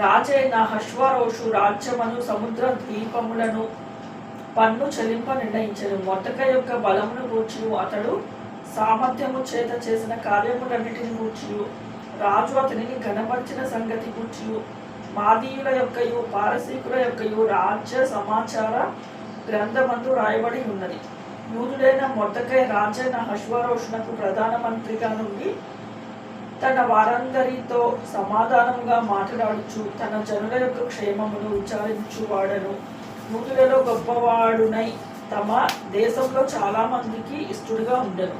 రాజైన హశ్వరోషు రాజ్యమును సముద్ర ద్వీపములను పన్ను చెల్లింప నిర్ణయించను. మొట్టక యొక్క బలమును గూర్చి అతడు సామర్థ్యము చేత చేసిన కార్యములన్నిటిని గూర్చి రాజు అతనిని ఘనపరిచిన సంగతి గూర్చి మాదీయుల యొక్కయు పారసీకుల యొక్కయు రాజ్య సమాచార గ్రంథమందు రాయబడి ఉన్నది. యూదుడైన మొదకై రాజైన హశ్వరోషునకు ప్రధానమంత్రిగా నుండి తన వారందరితో సమాధానంగా మాట్లాడుచు తన జనుల యొక్క క్షేమమును విచారించువాడను మూతులలో గొప్పవాడునై తమ దేశంలో చాలా మందికి ఇష్టడుగా ఉండను.